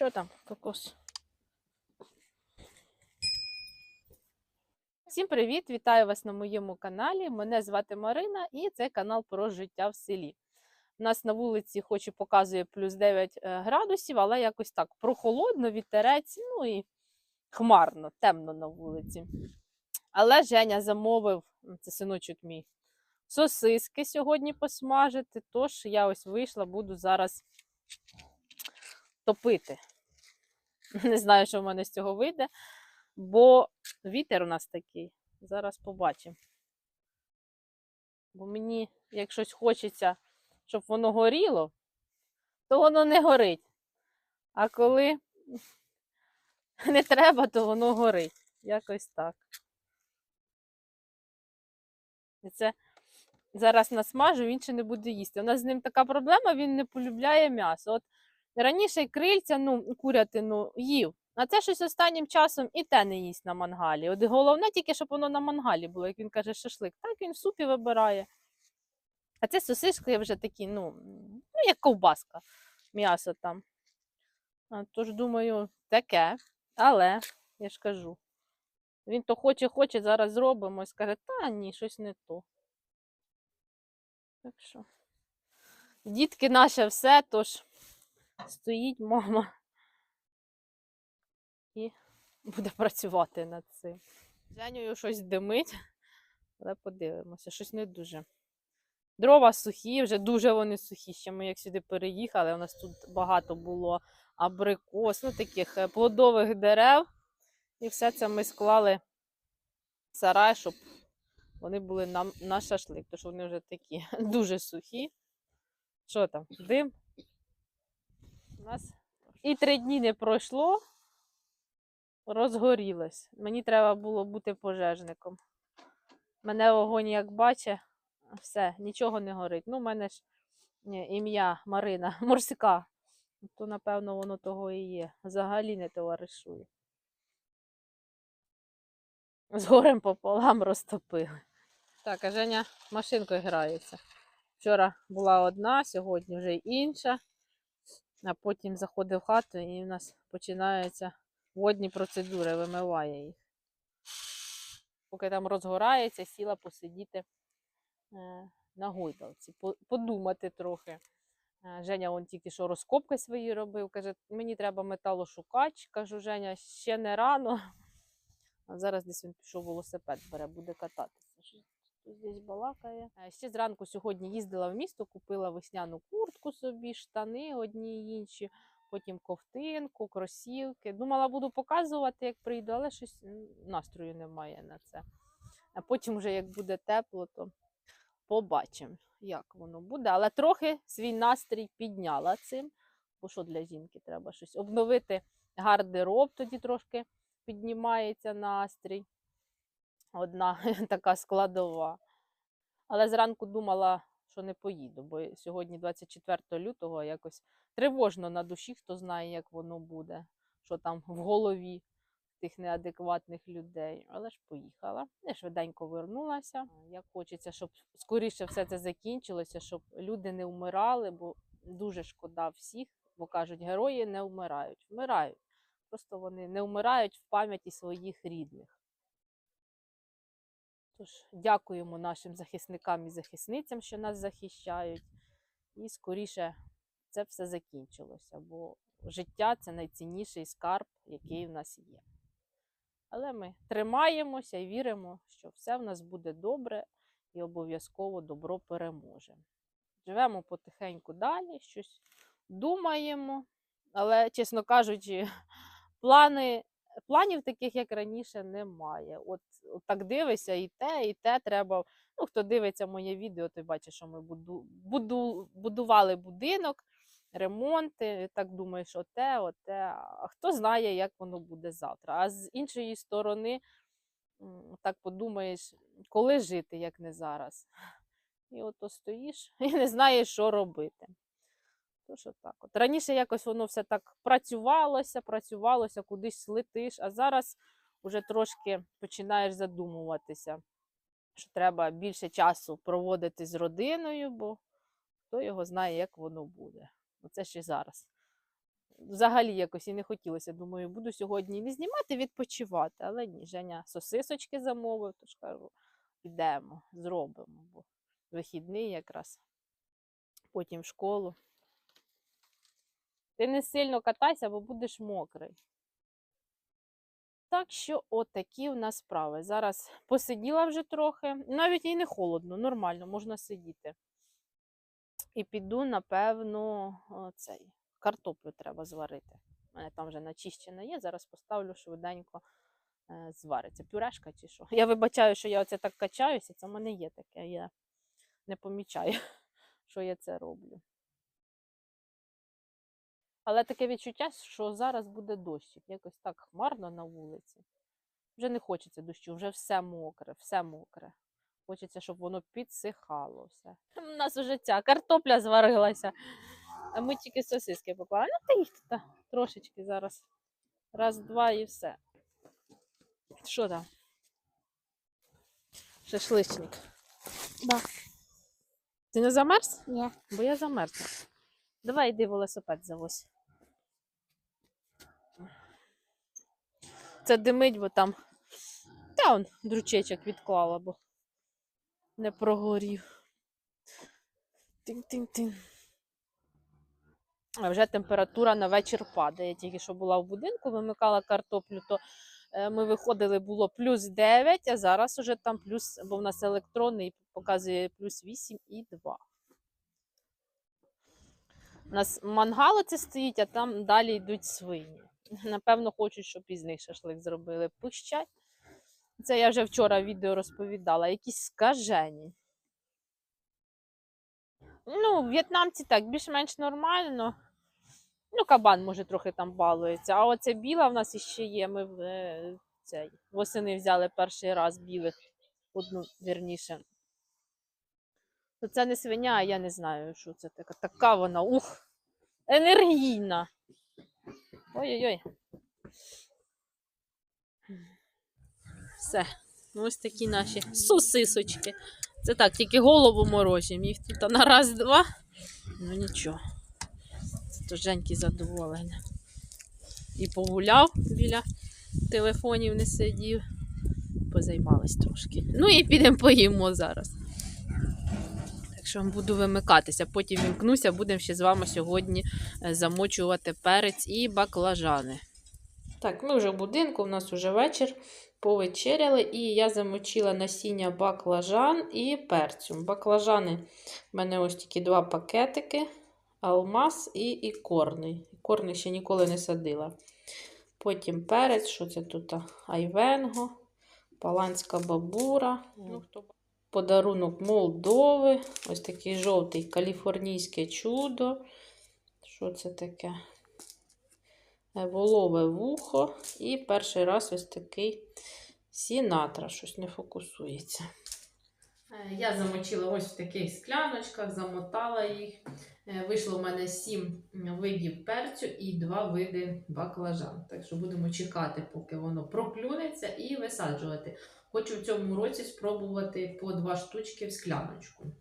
Що там, кокос? Всім привіт! Вітаю вас на моєму каналі. Мене звати Марина і це канал про життя в селі. У нас на вулиці, хоч і показує плюс 9 е, градусів, але якось так прохолодно, вітерець, ну і хмарно, темно на вулиці. Але Женя замовив, це синочок мій, сосиски сьогодні посмажити. Тож я ось вийшла, буду зараз топити. Не знаю, що в мене з цього вийде, бо вітер у нас такий. Зараз побачимо. Бо мені, як щось хочеться, щоб воно горіло, то воно не горить. А коли не треба, то воно горить. Якось так. І це зараз насмажу, він ще не буде їсти. У нас з ним така проблема, він не полюбляє м'ясо. От раніше крильця, ну, курятину їв. А це щось останнім часом і те не їсть на мангалі. От головне тільки, щоб воно на мангалі було, як він каже, шашлик. Так він в супі вибирає. А це сосиски вже такі, ну, ну як ковбаска, м'ясо там. А, тож думаю, таке. Але я ж кажу, він то хоче, хоче, зараз зробимо і скаже, та ні, щось не то. Так що. Дітки наше все, тож стоїть мама і буде працювати над цим. Женю щось димить, але подивимося, щось не дуже. Дрова сухі, вже дуже вони сухі. Ще ми як сюди переїхали, у нас тут багато було абрикос, ну таких е, плодових дерев. І все це ми склали в сарай, щоб вони були нам на шашлик, тому що вони вже такі дуже сухі. Що там? Дим? У нас і три дні не пройшло, розгорілось. Мені треба було бути пожежником. Мене вогонь як бачить, все, нічого не горить. Ну, в мене ж ім'я Марина, морська. То, напевно, воно того і є. Взагалі не товаришує. З горем пополам розтопили. Так, а Женя машинкою грається. Вчора була одна, сьогодні вже інша. А потім заходить в хату і в нас починаються водні процедури, вимиває їх. Поки там розгорається, сіла посидіти е, на гойдалці, подумати трохи. Е, Женя он тільки що розкопки свої робив. Каже, мені треба металошукач. Кажу, Женя, ще не рано. А зараз десь він пішов велосипед бере, буде кататися. Хтось балакає. Е, Ще зранку сьогодні їздила в місто, купила весняну куртку собі, штани одні й інші, потім ковтинку, кросівки. Думала, буду показувати, як прийду, але щось настрою немає на це. А потім, вже як буде тепло, то побачимо, як воно буде. Але трохи свій настрій підняла цим. Бо що для жінки треба щось обновити гардероб, тоді трошки піднімається настрій. Одна така складова. Але зранку думала, що не поїду, бо сьогодні, 24 лютого, якось тривожно на душі, хто знає, як воно буде, що там в голові тих неадекватних людей. Але ж поїхала. Я швиденько вернулася. Як хочеться, щоб скоріше все це закінчилося, щоб люди не вмирали, бо дуже шкода всіх, бо кажуть, герої не вмирають. Вмирають. Просто вони не вмирають в пам'яті своїх рідних. Тож дякуємо нашим захисникам і захисницям, що нас захищають. І скоріше це все закінчилося, бо життя це найцінніший скарб, який в нас є. Але ми тримаємося і віримо, що все в нас буде добре і обов'язково добро переможе. Живемо потихеньку далі, щось думаємо, але, чесно кажучи, плани планів таких, як раніше, немає. От, от так дивишся, і те, і те треба. Ну, хто дивиться моє відео, той бачить, що ми буду, буду, будували будинок, ремонти. Так думаєш, оте, оте. А хто знає, як воно буде завтра. А з іншої сторони, так подумаєш, коли жити, як не зараз. І ото стоїш і не знаєш, що робити. Тож отак от. Раніше якось воно все так працювалося, працювалося, кудись летиш, а зараз вже трошки починаєш задумуватися, що треба більше часу проводити з родиною, бо хто його знає, як воно буде. Оце ж і зараз. взагалі якось і не хотілося. Думаю, буду сьогодні не знімати, відпочивати. Але ні, Женя сосисочки замовив, тож кажу, підемо, зробимо, бо вихідний якраз. Потім в школу. Ти не сильно катайся, бо будеш мокрий. Так що отакі в нас справи. Зараз посиділа вже трохи, навіть і не холодно, нормально, можна сидіти. І піду, напевно, цей, картоплю треба зварити. У мене там вже начищена є, зараз поставлю швиденько е, звариться. Пюрешка чи що. Я вибачаю, що я оце так качаюся, це в мене є таке. Я не помічаю, що я це роблю. Але таке відчуття, що зараз буде дощик. Якось так хмарно на вулиці. Вже не хочеться дощу, вже все мокре, все мокре. Хочеться, щоб воно підсихало все. У нас вже ця картопля зварилася, а ми тільки сосиски поклали. Ну, та їх тут трошечки зараз. Раз, два і все. Що там? Шашличник. Да. Ти не замерз? Ні. Бо я замерзла. Давай йди велосипед завозь. Це димить, бо там. Та он дручечок відклала, бо не прогорів. Тин-тин-тин. А вже температура на вечір падає. Тільки що була в будинку, вимикала картоплю, то е, ми виходили, було плюс 9, а зараз уже там плюс, бо в нас електронний показує плюс 8 і 2. У нас мангал оце стоїть, а там далі йдуть свині. Напевно, хочуть, щоб із них шашлик зробили. Пущать. Це я вже вчора відео розповідала. Якісь скажені. Ну, в'єтнамці так, більш-менш нормально. Ну, кабан, може, трохи там балується. А оце біла в нас іще є. Ми в, е, цей, восени взяли перший раз білих, одну вірніше. То це не свиня, а я не знаю, що це така. Така вона, ух, енергійна. Ой-ой-ой. Все. Ну, Ось такі наші сосисочки. Це так, тільки голову морожимо. Їх тут на раз-два. Ну нічого. Це Женьки задоволення. І погуляв біля телефонів, не сидів. Позаймались трошки. Ну і підемо поїмо зараз. Що буду вимикатися, потім вімкнуся, будемо ще з вами сьогодні е, замочувати перець і баклажани. Так, ми вже в будинку, у нас вже вечір. Повечеряли, і я замочила насіння баклажан і перцю. Баклажани в мене ось такі два пакетики: алмаз і ікорний. Ікорний ще ніколи не садила. Потім перець, що це тут? Айвенго, паланська бабура. Ну, хто... Подарунок Молдови. Ось такий жовтий каліфорнійське чудо. Що це таке? Е, Волове вухо. І перший раз ось такий сінатра. Щось не фокусується. Е, Я замочила ось в таких скляночках, замотала їх. Е, Вийшло в мене 7 видів перцю і 2 види баклажан. Так що будемо чекати, поки воно проклюнеться, і висаджувати. Хочу в цьому році спробувати по 2 штучки в скляночку.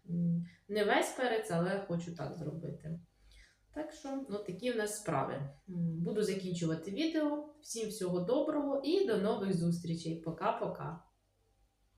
Не весь перець, але хочу так зробити. Так що, ну, такі в нас справи. Буду закінчувати відео. Всім всього доброго і до нових зустрічей. Пока-пока.